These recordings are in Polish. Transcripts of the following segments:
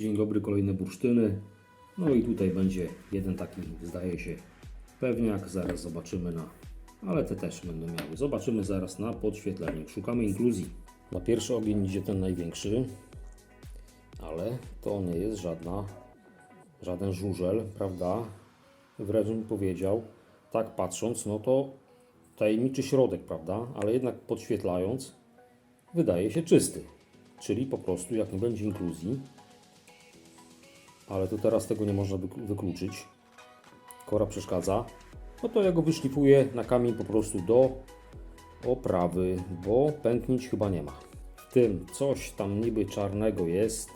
Dzień dobry, kolejne bursztyny. No i tutaj będzie jeden taki, zdaje się, pewniak. Zaraz zobaczymy na... Ale te też będą miały. Zobaczymy zaraz na podświetleniu. Szukamy inkluzji. Na pierwszy ogień idzie ten największy. Ale to nie jest żadna, żaden żużel, prawda? Wręcz bym powiedział, tak patrząc, no to tajemniczy środek, prawda? Ale jednak podświetlając, wydaje się czysty. Czyli po prostu, jak nie będzie inkluzji, ale to teraz tego nie można wyk- wykluczyć. Kora przeszkadza. No to ja go wyszlifuję na kamień po prostu do oprawy, bo pęknić chyba nie ma. W tym coś tam niby czarnego jest.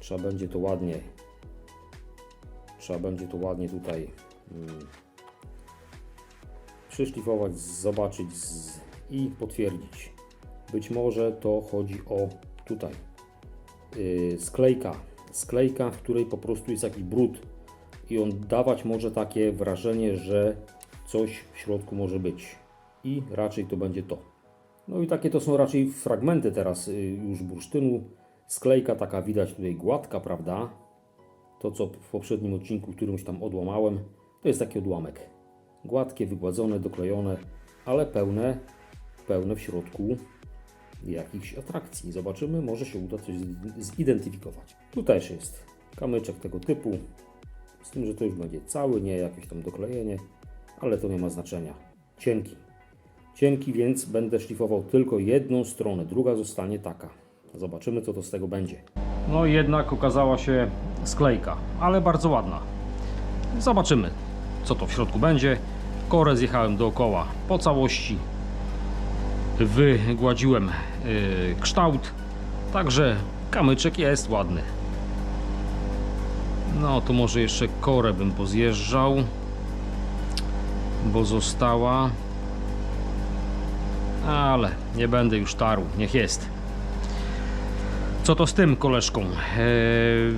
Trzeba będzie to ładnie trzeba będzie to ładnie tutaj mm, przyszlifować, zobaczyć z, i potwierdzić. Być może to chodzi o tutaj yy, sklejka. Sklejka, w której po prostu jest jakiś brud i on dawać może takie wrażenie, że coś w środku może być. I raczej to będzie to. No i takie to są raczej fragmenty teraz y, już bursztynu. Sklejka taka widać tutaj gładka, prawda? To co w poprzednim odcinku, którymś tam odłamałem, to jest taki odłamek. Gładkie, wygładzone, doklejone, ale pełne, pełne w środku jakichś atrakcji. Zobaczymy, może się uda coś zidentyfikować. Tu też jest kamyczek tego typu, z tym, że to już będzie cały, nie jakieś tam doklejenie, ale to nie ma znaczenia. Cienki. Cienki, więc będę szlifował tylko jedną stronę, druga zostanie taka. Zobaczymy, co to z tego będzie. No jednak okazała się sklejka, ale bardzo ładna. Zobaczymy, co to w środku będzie. Korę zjechałem dookoła po całości wygładziłem y, kształt, także kamyczek jest ładny. No to może jeszcze korę bym pozjeżdżał, bo została, ale nie będę już tarł, niech jest. Co to z tym koleżką? Eee,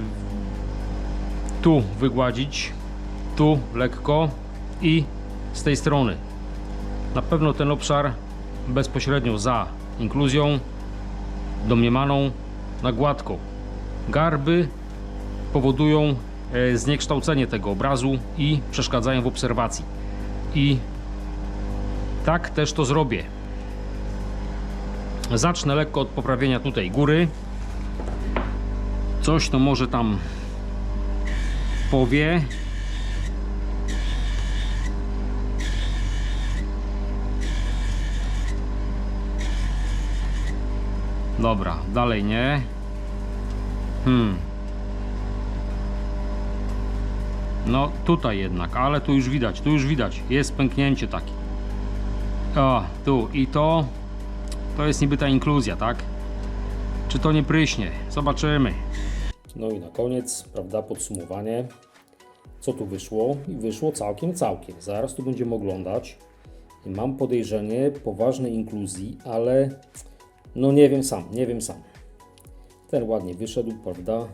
tu wygładzić, tu lekko i z tej strony. Na pewno ten obszar bezpośrednio za inkluzją domniemaną na gładko. Garby powodują e, zniekształcenie tego obrazu i przeszkadzają w obserwacji. I tak też to zrobię. Zacznę lekko od poprawienia tutaj góry. Coś to może tam powie. Dobra, dalej nie. Hmm. No tutaj jednak, ale tu już widać, tu już widać, jest pęknięcie takie. O, tu i to, to jest niby ta inkluzja, tak? Czy to nie pryśnie? Zobaczymy. No i na koniec, prawda, podsumowanie. Co tu wyszło? I wyszło całkiem, całkiem. Zaraz tu będziemy oglądać. Mam podejrzenie poważnej inkluzji, ale no nie wiem sam, nie wiem sam. Ten ładnie wyszedł, prawda?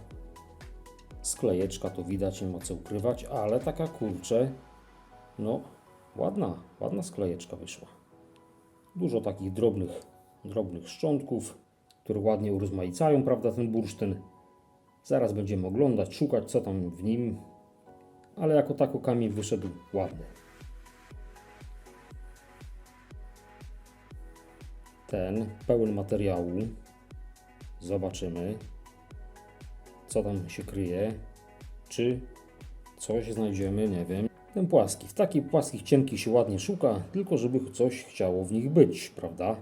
Sklejeczka to widać, nie ma co ukrywać, ale taka kurczę, no ładna, ładna sklejeczka wyszła. Dużo takich drobnych, drobnych szczątków, które ładnie urozmaicają, prawda, ten bursztyn. Zaraz będziemy oglądać, szukać co tam w nim, ale jako tako kamień wyszedł ładny. Ten pełen materiału. Zobaczymy, co tam się kryje. Czy coś znajdziemy, nie wiem. Ten płaski. W takich płaskich cienkich się ładnie szuka, tylko żeby coś chciało w nich być, prawda?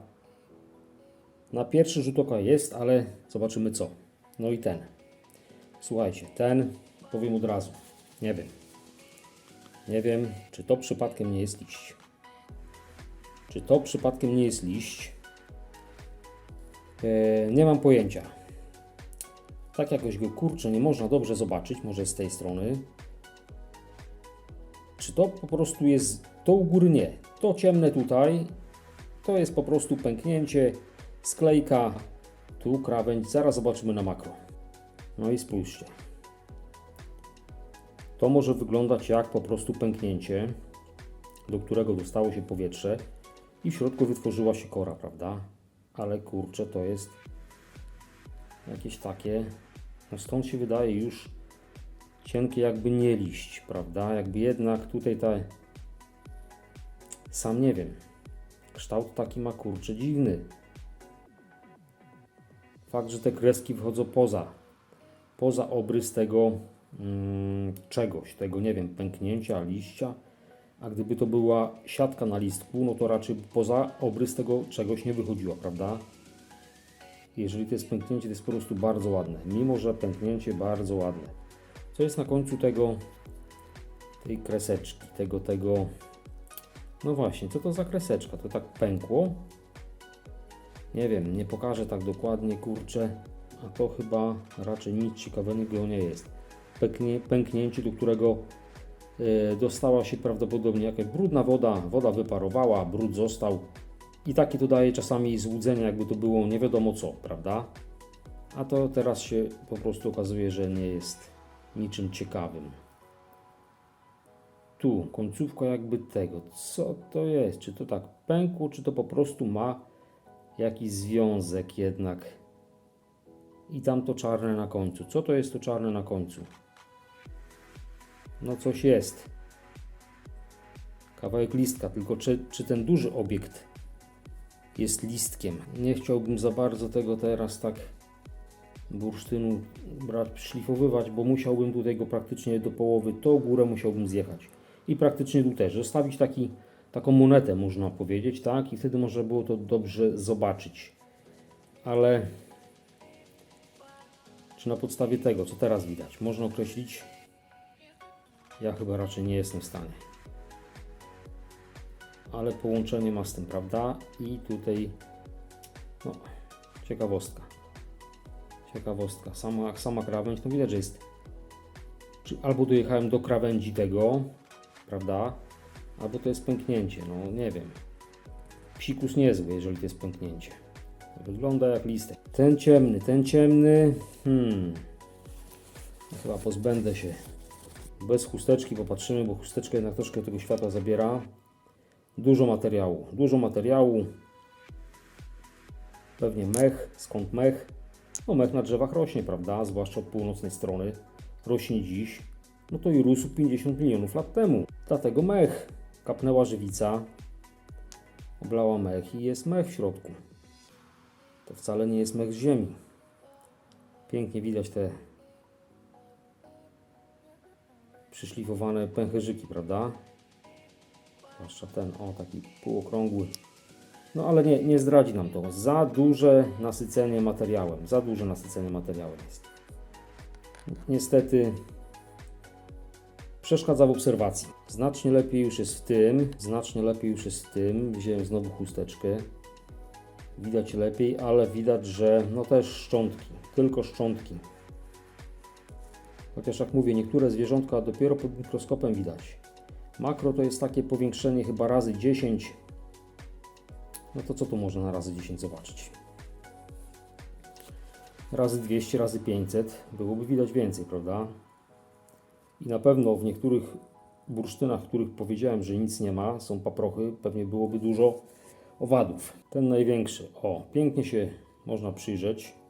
Na pierwszy rzut oka jest, ale zobaczymy co. No i ten. Słuchajcie, ten powiem od razu. Nie wiem. Nie wiem, czy to przypadkiem nie jest liść. Czy to przypadkiem nie jest liść? E, nie mam pojęcia. Tak jakoś go kurczę nie można dobrze zobaczyć, może z tej strony. Czy to po prostu jest, to u góry nie. To ciemne tutaj, to jest po prostu pęknięcie, sklejka, tu krawędź, zaraz zobaczymy na makro. No i spójrzcie. To może wyglądać jak po prostu pęknięcie, do którego dostało się powietrze i w środku wytworzyła się kora, prawda? Ale kurczę, to jest jakieś takie No stąd się wydaje już cienkie jakby nie liść, prawda? Jakby jednak tutaj ta... Sam nie wiem. Kształt taki ma kurczę dziwny. Fakt, że te kreski wchodzą poza, poza obrys tego mm, czegoś, tego nie wiem, pęknięcia liścia. A gdyby to była siatka na listku, no to raczej poza obrys tego czegoś nie wychodziła, prawda? Jeżeli to jest pęknięcie, to jest po prostu bardzo ładne. Mimo, że pęknięcie bardzo ładne. Co jest na końcu tego, tej kreseczki, tego, tego, no właśnie, co to za kreseczka? To tak pękło? Nie wiem, nie pokażę tak dokładnie, kurczę, a to chyba raczej nic ciekawego nie jest. Pęknie, pęknięcie, do którego dostała się prawdopodobnie jakaś brudna woda, woda wyparowała, brud został i takie to daje czasami złudzenie, jakby to było nie wiadomo co, prawda? A to teraz się po prostu okazuje, że nie jest niczym ciekawym. Tu końcówka jakby tego. Co to jest? Czy to tak pękło, czy to po prostu ma jakiś związek jednak? I tam to czarne na końcu. Co to jest to czarne na końcu? No coś jest. Kawałek listka, tylko czy, czy ten duży obiekt jest listkiem? Nie chciałbym za bardzo tego teraz tak bursztynu brać, szlifowywać, bo musiałbym tutaj go praktycznie do połowy, to górę musiałbym zjechać. I praktycznie tu też. Zostawić taki, taką monetę, można powiedzieć, tak? I wtedy można było to dobrze zobaczyć. Ale czy na podstawie tego, co teraz widać, można określić? Ja chyba raczej nie jestem w stanie. Ale połączenie ma z tym, prawda? I tutaj, no, ciekawostka. Ciekawostka. Sama, sama krawędź, no widać, że jest. Czy albo dojechałem do krawędzi tego, prawda? Albo to jest pęknięcie, no nie wiem. Psikus niezły, jeżeli to jest pęknięcie. Wygląda jak listek. Ten ciemny, ten ciemny. Hmm. Chyba pozbędę się. Bez chusteczki popatrzymy, bo chusteczka jednak troszkę tego światła zabiera. Dużo materiału, dużo materiału. Pewnie mech, skąd mech? No mech na drzewach rośnie, prawda? Zwłaszcza od północnej strony. Rośnie dziś. No to i rósł 50 milionów lat temu. Dlatego mech. Kapnęła żywica, oblała mech i jest mech w środku. To wcale nie jest mech z ziemi. Pięknie widać te przyszlifowane pęcherzyki, prawda? Zwłaszcza ten, o taki półokrągły. No ale nie, nie zdradzi nam to. Za duże nasycenie materiałem. Za duże nasycenie materiałem jest. Niestety przeszkadza w obserwacji. Znacznie lepiej już jest w tym, znacznie lepiej już jest w tym. Wziąłem znowu chusteczkę. Widać lepiej, ale widać, że no też szczątki, tylko szczątki. Chociaż jak mówię, niektóre zwierzątka dopiero pod mikroskopem widać. Makro to jest takie powiększenie chyba razy 10. No to co tu można na razy 10 zobaczyć? Razy 200, razy 500 byłoby widać więcej, prawda? I na pewno w niektórych bursztynach, których powiedziałem, że nic nie ma, są paprochy, pewnie byłoby dużo owadów. Ten największy, o, pięknie się można przyjrzeć.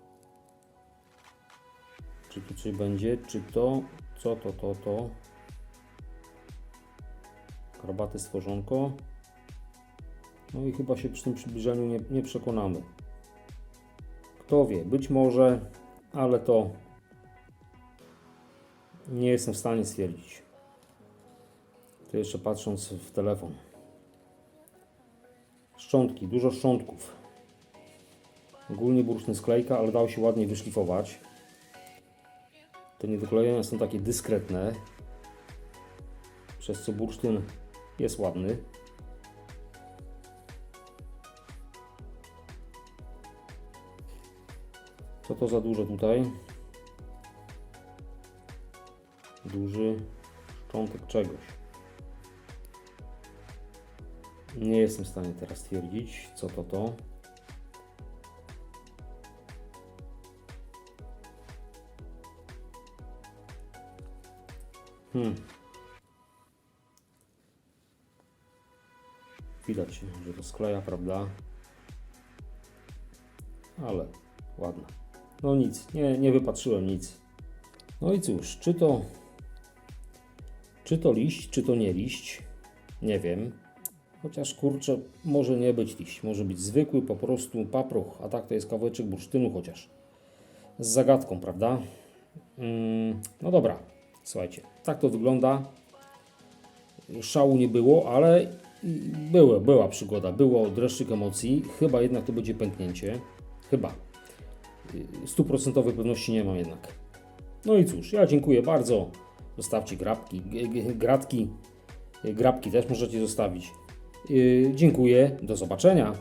Czy tu będzie, czy to, co to, to, to. Karbaty stworzonko. No i chyba się przy tym przybliżeniu nie, nie przekonamy. Kto wie, być może, ale to nie jestem w stanie stwierdzić. To jeszcze patrząc w telefon. Szczątki, dużo szczątków. Ogólnie bursztyn sklejka, ale dał się ładnie wyszlifować. Te niedoklejenia są takie dyskretne, przez co bursztyn jest ładny. Co to za dużo tutaj? Duży szczątek czegoś. Nie jestem w stanie teraz stwierdzić, co to to. Hmm. Widać, że to skleja, prawda? Ale ładna. No nic, nie, nie wypatrzyłem nic. No i cóż, czy to, czy to liść, czy to nie liść, nie wiem. Chociaż kurczę, może nie być liść, może być zwykły po prostu paproch, a tak to jest kawałeczek bursztynu chociaż. Z zagadką, prawda? Mm, no dobra, słuchajcie, tak to wygląda. Szału nie było, ale była, była przygoda, było dreszczyk emocji. Chyba jednak to będzie pęknięcie. Chyba. Stuprocentowej pewności nie mam jednak. No i cóż, ja dziękuję bardzo. Zostawcie grabki, gratki, grabki też możecie zostawić. Yy, dziękuję, do zobaczenia.